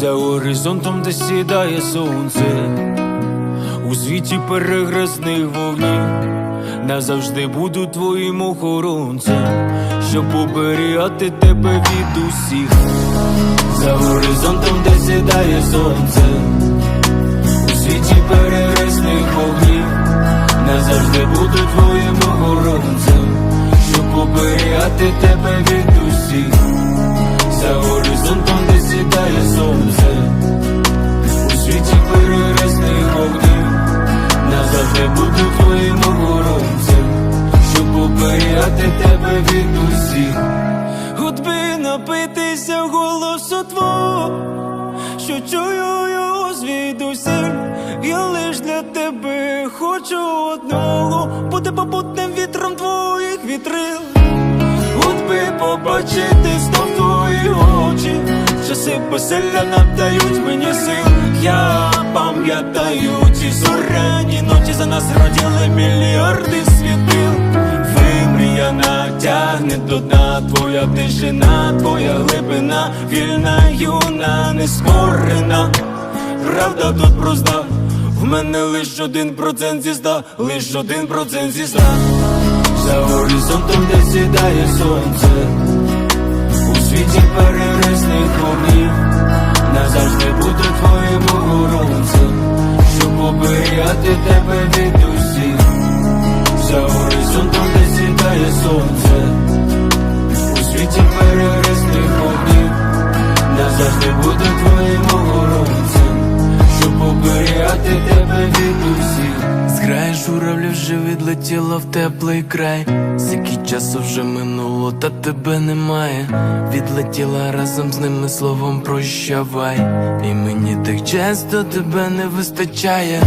За горизонтом, де сідає сонце, у світі перегресних вогнів, назавжди буду твоїм охоронцем, щоб оберігати тебе від усіх. За горизонтом, де сідає сонце, у світі перегресних вогнів, назавжди буду твоїм охоронцем, щоб оберігати тебе від оберігати тебе від усіх. От би напитися голосу твого, що чую його звідусіль, я лиш для тебе хочу одного, бути попутним вітром твоїх вітрил. От би побачити знов твої очі, часи веселля надають мені сил. Я пам'ятаю ті зоряні ночі за нас родили мільярди тягне до дна твоя тишина, твоя глибина, вільна, юна, нескорена. Правда тут проста, в мене лиш один процент зі ста, лиш один процент зі ста. За горизонтом, де сідає сонце, у світі перересних вогнів, назавжди буду твоїм охоронцем, щоб оберігати тебе від усіх. За горизонтом, де сідає сонце, назавжди буду твоїм охоронцем, щоб оберігати тебе від усіх. Зграя журавлів вже відлетіла в теплий край. Скільки часу вже минуло, та тебе немає. Відлетіла разом з ними словом прощавай. І мені так часто тебе не вистачає.